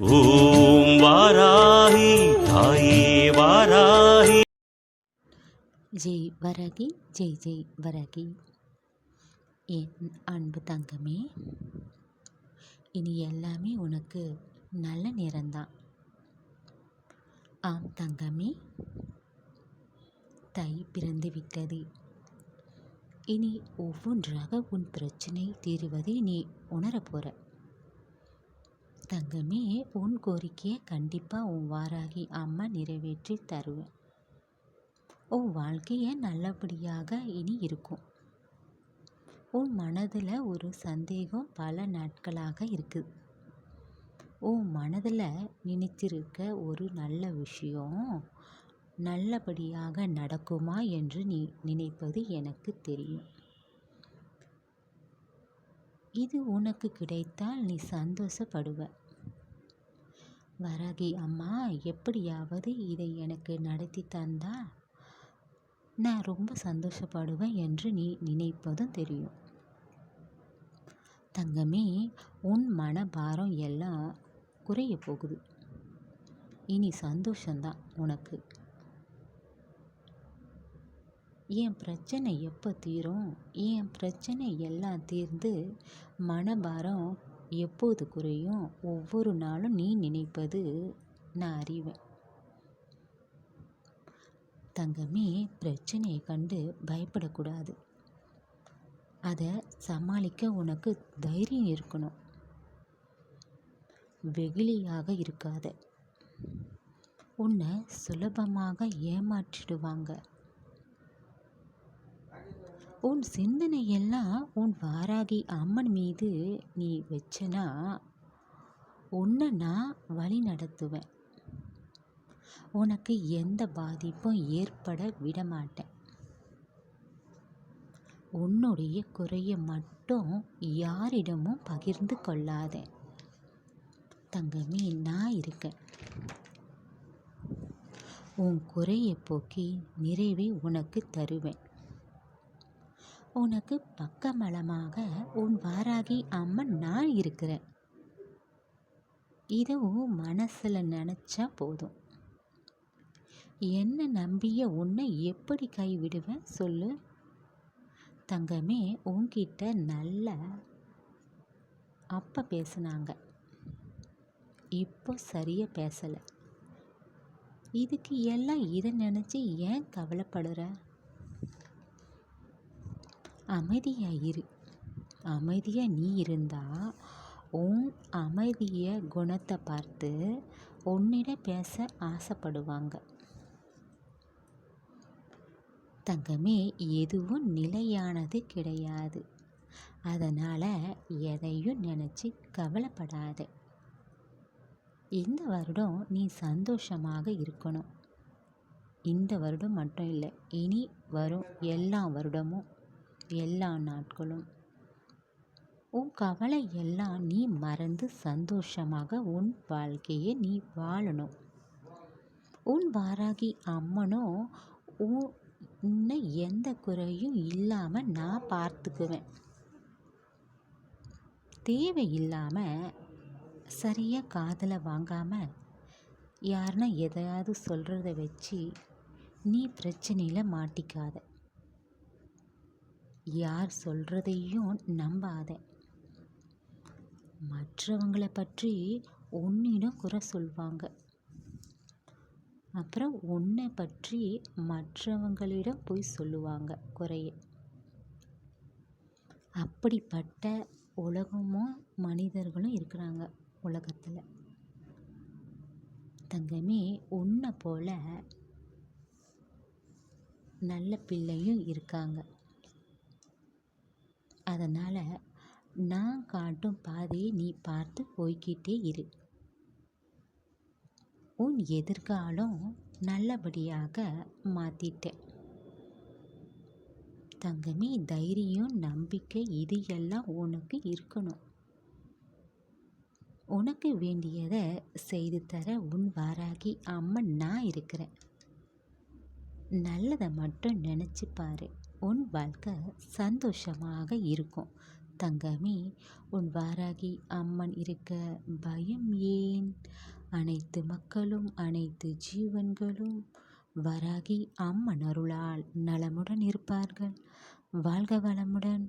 ஓம் வாராகி தாயே வாராகி ஜெய் வரகி ஜெய் ஜெய் வரகி என் அன்பு தங்கமே இனி எல்லாமே உனக்கு நல்ல நேரம்தான் ஆம் தங்கமே தை பிறந்து விட்டது இனி ஒவ்வொன்றாக உன் பிரச்சனை தீருவதை நீ உணரப் போற தங்கமே உன் கோரிக்கையை கண்டிப்பாக உன் வாராகி அம்மா நிறைவேற்றி தருவேன். உன் வாழ்க்கையை நல்லபடியாக இனி இருக்கும். உன் மனதில் ஒரு சந்தேகம் பல நாட்களாக இருக்குது உன் மனதில் நினைத்திருக்க ஒரு நல்ல விஷயம் நல்லபடியாக நடக்குமா என்று நீ நினைப்பது எனக்கு தெரியும். இது உனக்கு கிடைத்தால் நீ சந்தோஷப்படுவ. வரகி அம்மா எப்படியாவது இதை எனக்கு நடத்தி தந்தா நான் ரொம்ப சந்தோஷப்படுவேன் என்று நீ நினைப்பதும் தெரியும். தங்கமே உன் மனபாரம் எல்லாம் குறைய போகுது. இனி சந்தோஷந்தான் உனக்கு. என் பிரச்சனை எப்போ தீரும்? என் பிரச்சனை எல்லாம் தீர்ந்து மனபாரம் எப்போது குறையும்? ஒவ்வொரு நாளும் நீ நினைப்பது நான் அறிவேன். தங்கமே பிரச்சனையை கண்டு பயப்படக்கூடாது. அதை சமாளிக்க உனக்கு தைரியம் இருக்கணும். வெகுளியாக இருக்காத. உன்னை சுலபமாக ஏமாற்றிடுவாங்க. உன் சிந்தனையெல்லாம் உன் வாராகி அம்மன் மீது நீ வச்சனா உன்னை நான் வழி நடத்துவேன். உனக்கு எந்த பாதிப்பும் ஏற்பட விட மாட்டேன் உன்னுடைய குறைய மட்டும் யாரிடமும் பகிர்ந்து கொள்ளாத. தங்கமே நான் இருக்கேன். உன் குறையை போக்கி நிறைவை உனக்கு தருவேன். உனக்கு பக்கமலமாக உன் வாராகி அம்மன் நான் இருக்கிறேன். இதுவும் மனசில் நினச்சா போதும். என்ன நம்பிய உன்னை எப்படி கைவிடுவேன் சொல்லு. தங்கமே உன்கிட்ட நல்ல அப்போ பேசுனாங்க. இப்போ சரியாக பேசலை. இதுக்கு எல்லாம் இதை நினச்சி ஏன் கவலைப்படுற? அமைதியாக இரு அமைதியாக நீ இருந்தா உன் அமைதிய குணத்தை பார்த்து உன்னிட பேச ஆசைப்படுவாங்க. தங்கமே எதுவும் நிலையானது கிடையாது. அதனால் எதையும் நினச்சி கவலைப்படாத. இந்த வருடம் நீ சந்தோஷமாக இருக்கணும். இந்த வருடம் மட்டும் இல்லை இனி வரும் எல்லா வருடமும். எல்லா நாட்களும். உன் கவலை எல்லாம் நீ மறந்து சந்தோஷமாக உன் வாழ்க்கையை நீ வாழணும். உன் வாராகி அம்மனும் உன்னை எந்த குறையும் இல்லாமல் நான் பார்த்துக்குவேன். தேவையில்லாமல் சரியாக காதலை வாங்காமல் யாருன்னா எதையாவது சொல்கிறத வச்சு நீ பிரச்சனையில் மாட்டிக்காத. யார் சொல்கிறதையும் நம்பாத. மற்றவங்களை பற்றி உன்னிடம் குறை சொல்வாங்க. அப்புறம் உன்னை பற்றி மற்றவங்களிடம் போய் சொல்லுவாங்க குறைய. அப்படிப்பட்ட உலகமும் மனிதர்களும் இருக்கிறாங்க உலகத்தில். தங்கமே உன்னை போல நல்ல பிள்ளையும் இருக்காங்க. அதனால் நான் காட்டும் பாதையை நீ பார்த்து போய்கிட்டே இரு. உன் எதிர்காலம் நல்லபடியாக மாற்றிட்டேன் தங்கமே தைரியம் நம்பிக்கை இது எல்லாம் உனக்கு இருக்கணும். உனக்கு வேண்டியதை செய்து தர உன் வாராகி அம்மன் நான் இருக்கிறேன். நல்லதை மட்டும் நினச்சி பாரு. உன் வாழ்க்கை சந்தோஷமாக இருக்கும். தங்கமே உன் வாராகி அம்மன் இருக்க பயம் ஏன்? அனைத்து மக்களும் அனைத்து ஜீவன்களும் வராகி அம்மன் அருளால் நலமுடன் இருப்பார்கள். வாழ்க வளமுடன்.